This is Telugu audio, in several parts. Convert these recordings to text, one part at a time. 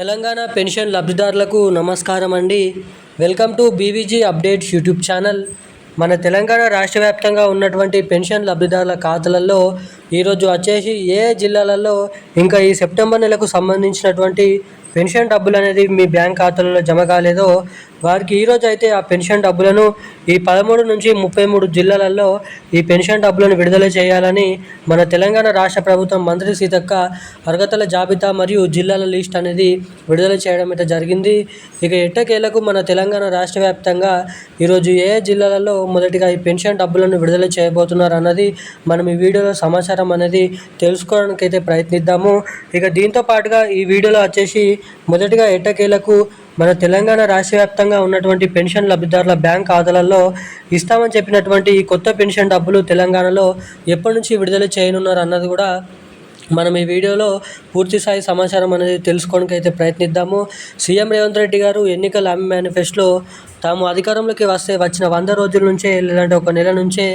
తెలంగాణ పెన్షన్ లబ్ధిదారులకు నమస్కారం అండి. Welcome to BVG updates YouTube channel. మన తెలంగాణ రాష్ట్ర వ్యాప్తంగా ఉన్నటువంటి పెన్షన్ లబ్ధిదారుల ఖాతాలలో ఈరోజు వచ్చేసి ఏ జిల్లాలలో ఇంకా ఈ సెప్టెంబర్ నెలకు సంబంధించినటువంటి పెన్షన్ డబ్బులు అనేది మీ బ్యాంక్ ఖాతాలలో జమ కాలేదో వారికి ఈరోజు అయితే ఆ పెన్షన్ డబ్బులను ఈ పదమూడు నుంచి ముప్పై మూడు జిల్లాలలో ఈ పెన్షన్ డబ్బులను విడుదల చేయాలని మన తెలంగాణ రాష్ట్ర ప్రభుత్వం మంత్రి సీతక్క అర్హతల జాబితా మరియు జిల్లాల లిస్ట్ అనేది విడుదల చేయడం అయితే జరిగింది. ఇక ఎట్టకేలకు మన తెలంగాణ రాష్ట్ర వ్యాప్తంగా ఈరోజు ఏ జిల్లాలలో మొదటిగా ఈ పెన్షన్ డబ్బులను విడుదల చేయబోతున్నారు అన్నది మనం ఈ వీడియోలో సమాచారం అనేది తెలుసుకోవడానికి అయితే ప్రయత్నిద్దాము. ఇక దీంతో పాటుగా ఈ వీడియోలో వచ్చేసి మొదటిగా ఎట్టకేలకు మన తెలంగాణ రాష్ట్ర వ్యాప్తంగా ఉన్నటువంటి పెన్షన్ లబ్ధిదారుల బ్యాంక్ ఖాతాలలో ఇస్తామని చెప్పినటువంటి ఈ కొత్త పెన్షన్ డబ్బులు తెలంగాణలో ఎప్పటి నుంచి విడుదల చేయనున్నారు అన్నది కూడా మనం ఈ వీడియోలో పూర్తి స్థాయి సమాచారం అనేది తెలుసుకోవడానికి అయితే ప్రయత్నిద్దాము. సీఎం రేవంత్ రెడ్డి గారు ఎన్నికల హామీ మేనిఫెస్టోలో తాము అధికారంలోకి వస్తే వచ్చిన వంద రోజుల నుంచే లేదంటే ఒక నెల నుంచే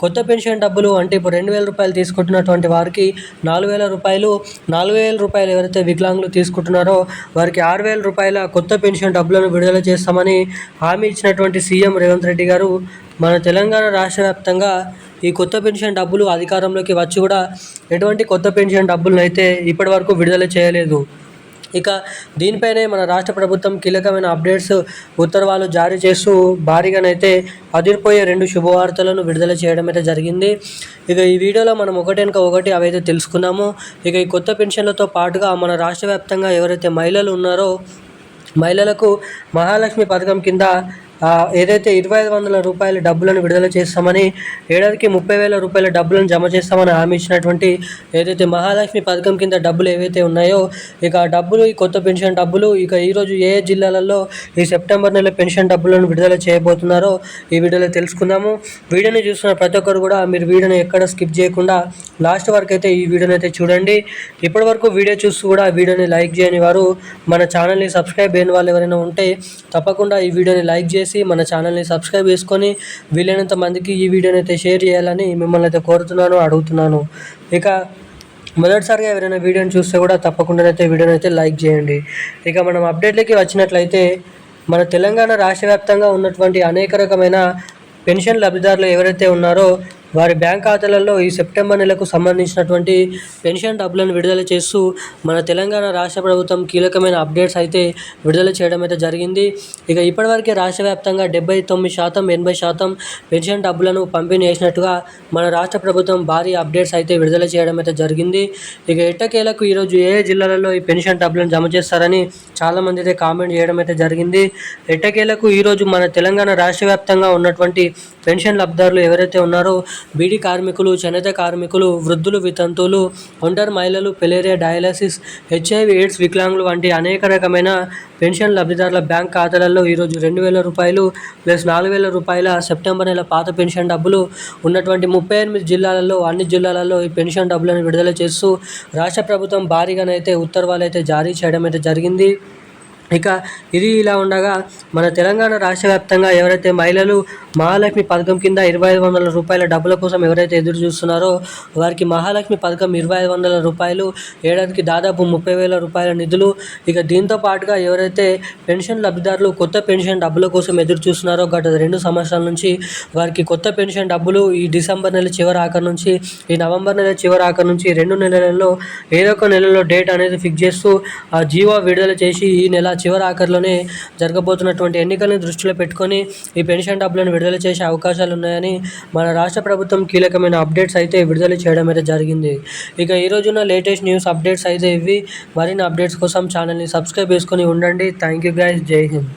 కొత్త పెన్షన్ డబ్బులు అంటే ఇప్పుడు రెండు వేల రూపాయలు తీసుకుంటున్నటువంటి వారికి నాలుగు వేల రూపాయలు నాలుగు వేల రూపాయలు ఎవరైతే వికలాంగులు తీసుకుంటున్నారో వారికి ఆరు వేల రూపాయల కొత్త పెన్షన్ డబ్బులను విడుదల చేస్తామని హామీ ఇచ్చినటువంటి సీఎం రేవంత్ రెడ్డి గారు మన తెలంగాణ రాష్ట్ర వ్యాప్తంగా ఈ కొత్త పెన్షన్ డబ్బులు అధికారంలోకి వచ్చి కూడా ఎటువంటి కొత్త పెన్షన్ డబ్బులను అయితే ఇప్పటి వరకు విడుదల చేయలేదు. ఇక దీనిపైనే మన రాష్ట్ర ప్రభుత్వం కీలకమైన అప్డేట్స్ ఉత్తర్వాలు జారీ చేస్తూ భారీగానైతే అదిరిపోయే రెండు శుభవార్తలను విడుదల చేయడం అయితే జరిగింది. ఇక ఈ వీడియోలో మనం ఒకటి వెనుక ఒకటి అవైతే తెలుసుకున్నాము. ఇక ఈ కొత్త పెన్షన్లతో పాటుగా మన రాష్ట్ర వ్యాప్తంగా ఎవరైతే మహిళలు ఉన్నారో మహిళలకు మహాలక్ష్మి పథకం కింద ఏదైతే ఇరవై ఐదు వందల రూపాయల డబ్బులను విడుదల చేస్తామని ఏడాదికి ముప్పై వేల రూపాయల డబ్బులను జమ చేస్తామని హామీ ఇచ్చినటువంటి ఏదైతే మహాలక్ష్మి పథకం కింద డబ్బులు ఏవైతే ఉన్నాయో ఇక ఆ డబ్బులు ఈ కొత్త పెన్షన్ డబ్బులు ఇక ఈరోజు ఏ ఏ జిల్లాలలో ఈ సెప్టెంబర్ నెల పెన్షన్ డబ్బులను విడుదల చేయబోతున్నారో ఈ వీడియోలో తెలుసుకుందాము. వీడియోని చూస్తున్న ప్రతి ఒక్కరు కూడా మీరు వీడియోని ఎక్కడ స్కిప్ చేయకుండా లాస్ట్ వరకు అయితే ఈ వీడియోని అయితే చూడండి. ఇప్పటి వరకు వీడియో చూస్తూ కూడా వీడియోని లైక్ చేయని వారు మన ఛానల్ని సబ్స్క్రైబ్ అయిన వాళ్ళు ఎవరైనా ఉంటే తప్పకుండా ఈ వీడియోని లైక్ చేసి చేసి మన ఛానల్ని సబ్స్క్రైబ్ చేసుకొని వీలైనంత మందికి ఈ వీడియోని అయితే షేర్ చేయాలని మిమ్మల్ని అయితే కోరుతున్నాను అడుగుతున్నాను. ఇక మొదటిసారిగా ఎవరైనా వీడియోని చూస్తే కూడా తప్పకుండా అయితే వీడియోని అయితే లైక్ చేయండి. ఇక మనం అప్డేట్లకి వచ్చినట్లయితే మన తెలంగాణ రాష్ట్ర వ్యాప్తంగా ఉన్నటువంటి అనేక రకమైన పెన్షన్ లబ్ధిదారులు ఎవరైతే ఉన్నారో వారి బ్యాంక్ ఖాతాలలో ఈ సెప్టెంబర్ నెలకు సంబంధించినటువంటి పెన్షన్ డబ్బులను విడుదల చేస్తూ మన తెలంగాణ రాష్ట్ర ప్రభుత్వం కీలకమైన అప్డేట్స్ అయితే విడుదల చేయడం అయితే జరిగింది. ఇక ఇప్పటివరకే రాష్ట్ర వ్యాప్తంగా డెబ్బై తొమ్మిది శాతం ఎనభై శాతం పెన్షన్ డబ్బులను పంపిణీ చేసినట్టుగా మన రాష్ట్ర ప్రభుత్వం భారీ అప్డేట్స్ అయితే విడుదల చేయడం అయితే జరిగింది. ఇక ఎట్టకేలకు ఈరోజు ఏ జిల్లాలలో ఈ పెన్షన్ డబ్బులను జమ చేస్తారని చాలామంది అయితే కామెంట్ చేయడం అయితే జరిగింది. ఎట్టకేలకు ఈరోజు మన తెలంగాణ రాష్ట్ర వ్యాప్తంగా ఉన్నటువంటి పెన్షన్ లబ్ధిదారులు ఎవరైతే ఉన్నారో బీడీ కార్మికులు చేనేత కార్మికులు వృద్ధులు వితంతువులు ఒంటరి మహిళలు పెలేరియా డయాలసిస్ హెచ్ఐవి ఎయిడ్స్ వికలాంగులు వంటి అనేక రకమైన పెన్షన్ లబ్ధిదారుల బ్యాంక్ ఖాతాలలో ఈరోజు రెండు వేల రూపాయలు ప్లస్ నాలుగు వేల రూపాయల సెప్టెంబర్ నెల పాత పెన్షన్ డబ్బులు ఉన్నటువంటి ముప్పై ఎనిమిది జిల్లాలలో అన్ని జిల్లాలలో ఈ పెన్షన్ డబ్బులను విడుదల చేస్తూ రాష్ట్ర ప్రభుత్వం భారీగానైతే ఉత్తర్వాలు అయితే జారీ చేయడం అయితే జరిగింది. ఇక ఇది ఇలా ఉండగా మన తెలంగాణ రాష్ట్ర వ్యాప్తంగా ఎవరైతే మహిళలు మహాలక్ష్మి పథకం కింద ఇరవై ఐదు వందల రూపాయల డబ్బుల కోసం ఎవరైతే ఎదురు చూస్తున్నారో వారికి మహాలక్ష్మి పథకం ఇరవై ఐదు వందల రూపాయలు ఏడాదికి దాదాపు ముప్పై వేల రూపాయల నిధులు. ఇక దీంతో పాటుగా ఎవరైతే పెన్షన్ లబ్ధిదారులు కొత్త పెన్షన్ డబ్బుల కోసం ఎదురు చూస్తున్నారో గత రెండు సంవత్సరాల నుంచి వారికి కొత్త పెన్షన్ డబ్బులు ఈ డిసెంబర్ నెల చివరి ఆఖరి నుంచి ఈ నవంబర్ నెల చివరి ఆఖరి నుంచి రెండు నెలలలో ఏదో ఒక నెలలో డేట్ అనేది ఫిక్స్ చేస్తూ ఆ జీవో విడుదల చేసి ఈ నెల చివరి ఆఖరిలోనే జరగబోతున్నటువంటి ఎన్నికలను దృష్టిలో పెట్టుకొని ఈ పెన్షన్ డబ్బులను విడుదల చేసే అవకాశాలు ఉన్నాయని మన రాష్ట్ర ప్రభుత్వం కీలకమైన అప్డేట్స్ అయితే విడుదల చేయడం అయితే జరిగింది. ఇక ఈ రోజున లేటెస్ట్ న్యూస్ అప్డేట్స్ అయితే ఇవి మరిన్ని అప్డేట్స్ కోసం ఛానల్ని సబ్స్క్రైబ్ చేసుకొని ఉండండి. థ్యాంక్ యూ గైస్ జై హింద్.